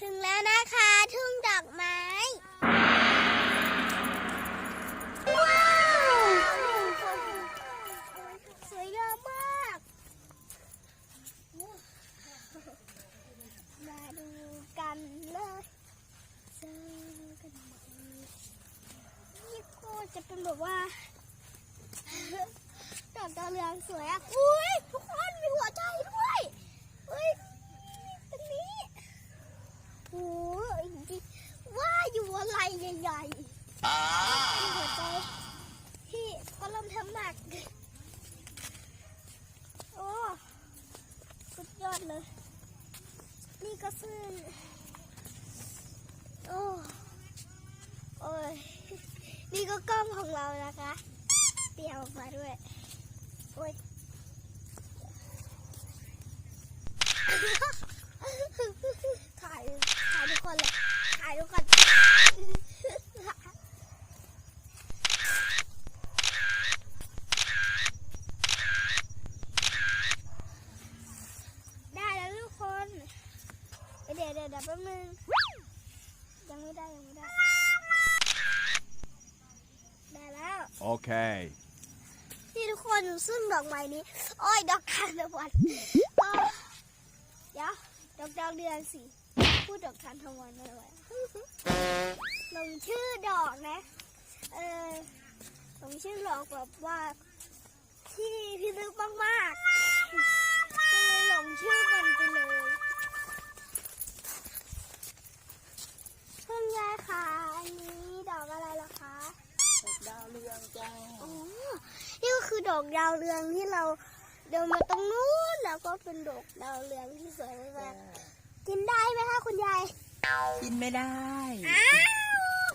ถึงแล้วนะคะ ทุ่งดอกไม้ ว้าวสวยงามมาก มาดูกันเลยเจอกันไหมนี่ก็จะเป็นแบบว่าดอกดาวเรืองสวยอะ อุ้ยทุกคนมีหัวใจด้วยอุ้ย โอ้ยจริงว่าอยู่อะไรใหญ่ๆมีหัวใจที่ก็เริ่มทำหนัก โอ้ สุดยอดเลย นี่ก็ซึ่งโอ้โอ้ยนี่ก็กล้องของเรานะคะเตรียมออกมาด้วย โอ้ย ถ่ายทุกคนเลยถ่ายทุกคนได้แล้วทุกคนเดี๋ยวเดี๋ยวเดี๋ยวแป๊บนึงยังไม่ได้ยังไม่ได้ได้แล้ว Okay. นี่ทุกคนซึ่งดอกไม้นี้ โอ้ย ดอกทานตะวันอ้อเดี๋ยว ดอกดาวเรืองสิ พูดดอกทานตะวันไม่ไหวลงชื่อดอกนะ เออลงชื่อดอกแบบว่าที่พิลึกมากๆก็เลยหลงชื่อมันไปเลยคุณยายคะอันนี้ดอกอะไรล่ะคะดาวเรืองจ้าอ๋อนี่ก็คือดอกดาวเรืองที่เราเดินมาตรงนู้นแล้วก็เป็นดอกดาวเรืองที่สวยมากๆ กินได้ไหมคะคุณยาย กินไม่ได้อ้าว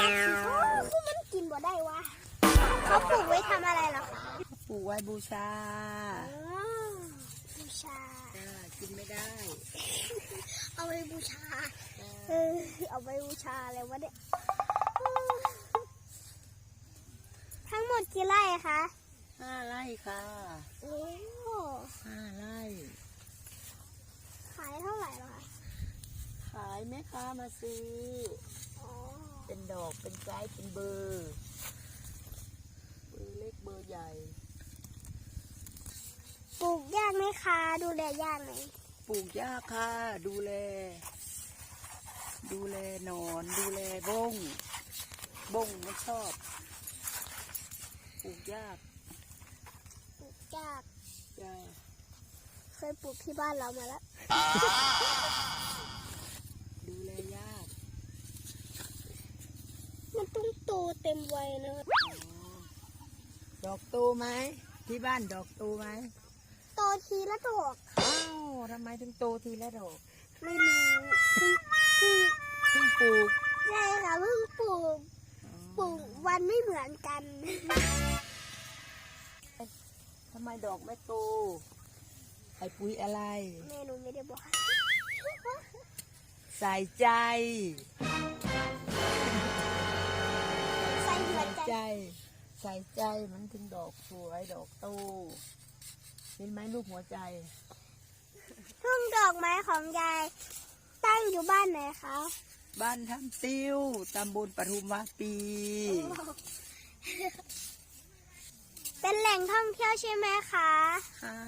ตัดสิโอ้คือมันกินบ่ได้วะ เขาปลูกไว้ทำอะไรเหรอคะปลูกไว้บูชาอ๋อบูชา จ้ากินไม่ได้เอาไปบูชา เออ เอาไปบูชาอะไรวะเนี่ย ทั้งหมดกี่ไร่คะห้าไร่ค่ะ โอ้ ห้าไร่ ขายเท่าไหร่เหรอคะ ขายแม่ ค้ามาซื้ออ๋อเป็นดอกเป็นไซส์เป็นเบอร์เบอร์เล็กเบอร์ใหญ่ ปลูกยากไหมคะ ดูแลยากไหมปลูกยากค่ะ ดูแล ดูแลหนอนดูแลบงบงไม่ชอบ ปลูกยากปลูกยาก จ้า เคยปลูกที่บ้านเรามาแล้ว ดูแลยาก มันต้องโตเต็มวัยนะอ๋อดอกตูไหมที่บ้านดอกตูไหมโตทีละดอกอ้าวทำไมถึงโตทีละดอกไม่รู้เพิ่งเพิ่งเพิ่งปลูกใช่ค่ะเพิ่งปลูกปลูกวันไม่เหมือนกันทำไมดอกไม่โตไอ้ปุ๋ยอะไรเมนูไม่ได้บอกใส่ใจ ใจใจ ใส่ใจมันถึงดอกสวยดอกโตเห็นไหมลูกหัวใจ ทุ่งดอกไม้ของยาย ตั้งอยู่บ้านไหนคะ บ้านทำติ้วตำบลปทุมวาปี เป็นแหล่งท่องเที่ยวใช่ไหมคะ ค่ะ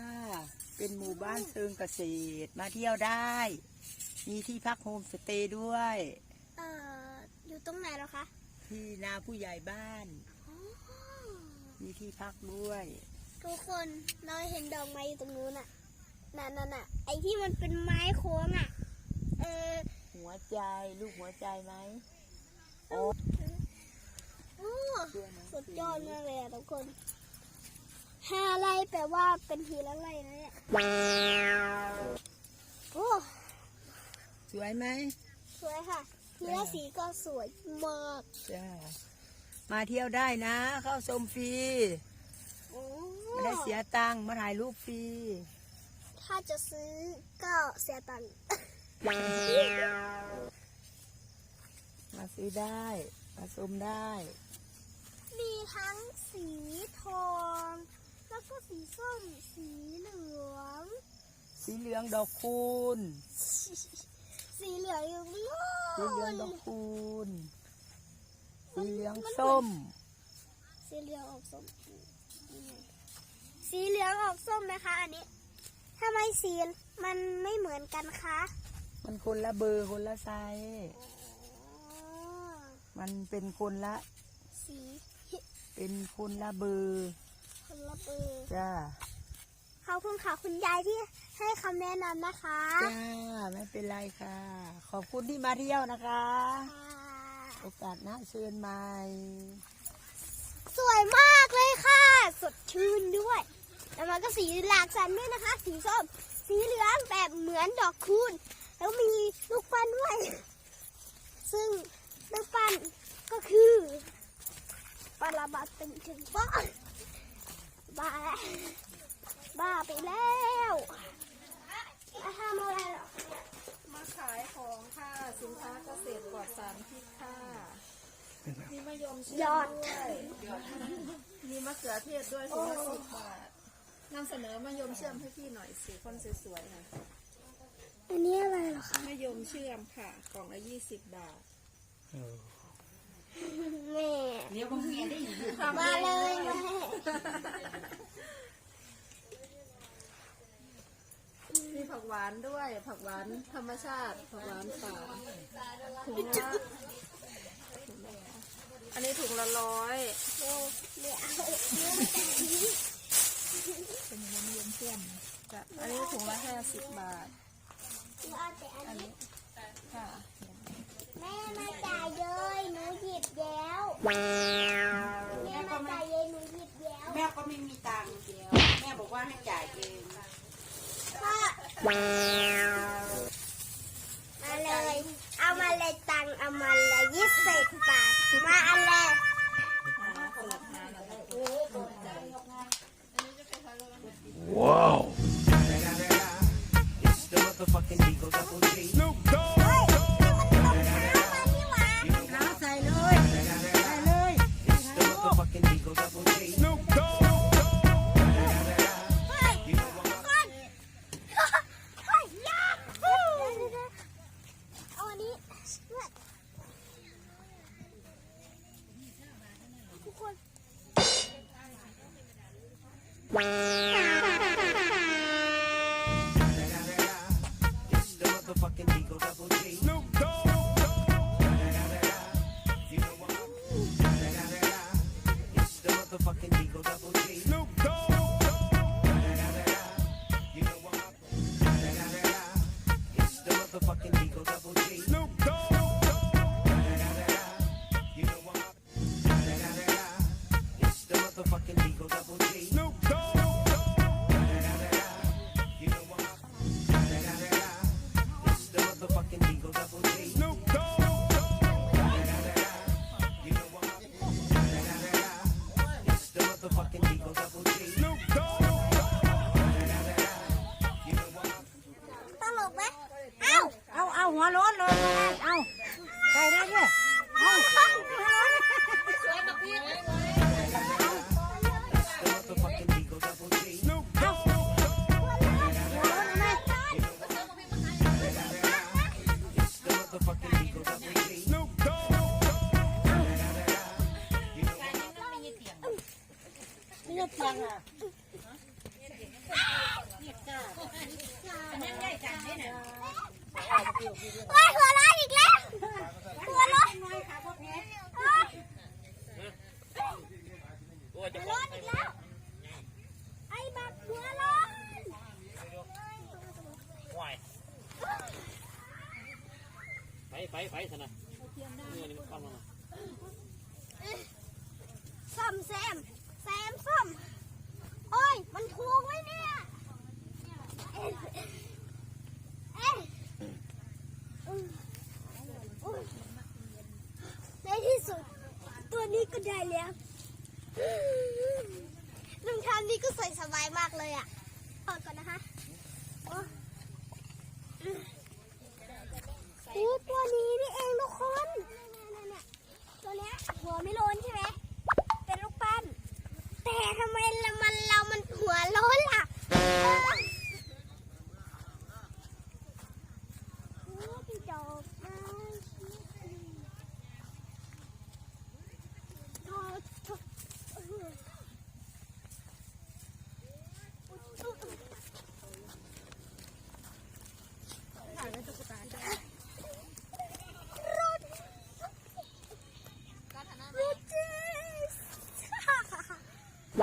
เป็นหมู่บ้านเชิงเกษตรมาเที่ยวได้ มีที่พักโฮมสเตย์ด้วย เอ่อ อยู่ตรงไหนเหรอคะ ที่นาผู้ใหญ่บ้าน มีที่พักด้วย ทุกคนเราเห็นดอกไม้อยู่ตรงนู้นน่ะนั่นน่ะน่ะไอ้ที่มันเป็นไม้โค้งอะ เออ หัวใจลูกหัวใจไหมโอ้โอ้เชื่อไหมสุดยอดมากเลยอะทุกคนห้าไร่แปลว่าเป็นทีละไร่นะเนี่ยโอ้สวยไหมสวยค่ะ ทีละสีก็สวยมากจ้ามาเที่ยวได้นะ เข้าชมฟรีโอ้ไม่ได้เสียตังค์มาถ่ายรูปฟรีถ้าจะซื้อก็เสียตังค์มาซื้อได้ มาชมได้ มีทั้งสีทอง แล้วก็สีส้ม สีเหลือง สีเหลืองดอกคูณ สีสีเหลืองอยู่นู่นสีเหลืองดอกคูณสีเหลืองส้ม สีเหลืองออกส้ม สีเหลืองออกส้มนะคะ อันนี้ทำไมสีมันไม่เหมือนกันคะ มันคนละเบอร์คนละไซส์อ๋อมันเป็นคนละ สี เป็นคนละเบอร์คนละเบอร์จ้า ขอบคุณค่ะคุณยายที่ให้คำแนะนำนะคะ จ้าไม่เป็นไรค่ะ ขอบคุณที่มาเที่ยวนะคะค่ะโอกาสหน้าเชิญใหม่สวยมากเลยค่ะ สดชื่นด้วย แล้วมันก็สีหลากสันด้วยนะคะ สีส้ม สีเหลืองแบบเหมือนดอกคูณ แล้วมีลูกปั้นด้วย ซึ่งลูกปั้นก็คือปาราบาตึงถึงบ้าบ้าแล้ว บ้าไปแล้วมาทำอะไรหรอมาขายของค่ะ สินค้าเกษตรปลอดสารพิษค่ะมีมะยมเชื่ยออมดด้วยมีมะเขือเทศด้วยถุงละสิบบาทนำเสนอมะยมเชื่อมให้พี่หน่อยสิคนสวยๆค่ะอันนี้อะไรเหรอคะมะยมเชื่อมค่ะ กล่องละยี่สิบบาทแม่เดี๋ยวผมเมียได้อยู่มาเลยแม่ มีผักหวานด้วย ผักหวานธรรมชาติ ผักหวานป่าถุงละอันนี้ถุงละร้อยโอ้เดี๋ยวเป็นมะยมเชื่อมจ้ะอันนี้ถุงละห้าสิบบาทเอาแต่อันนี้ค่ะแม่มาจ่ายเลยหนูหยิบแล้วแม่มาจ่ายเลยหนูหยิบแล้ว แม่ก็ไม่มีตังค์เดียวแม่บอกว่าให้จ่ายเองก็ ม ไปไปสนะนี่นี่มันเข้ามาซ่อมแซมแซมซ่อมโอ้ย มันถูกไหมเนี่ยเอ๊ะเอ๊ะอืมอุ๊ยในที่สุด ตัวนี้ก็ได้แล้วรองเท้านี้ก็ใส่สบายมากเลยอะถอดก่อนนะคะโอ้โอ้ตัวนี้นี่เองทุกคนเนี่ยๆๆตัวเนี้ยหัวไม่โลนใช่ไหม เป็นลูกปั้น แต่ทำไมละมันเรามันหัวโล้นล่ะโอ้พี่จอ ป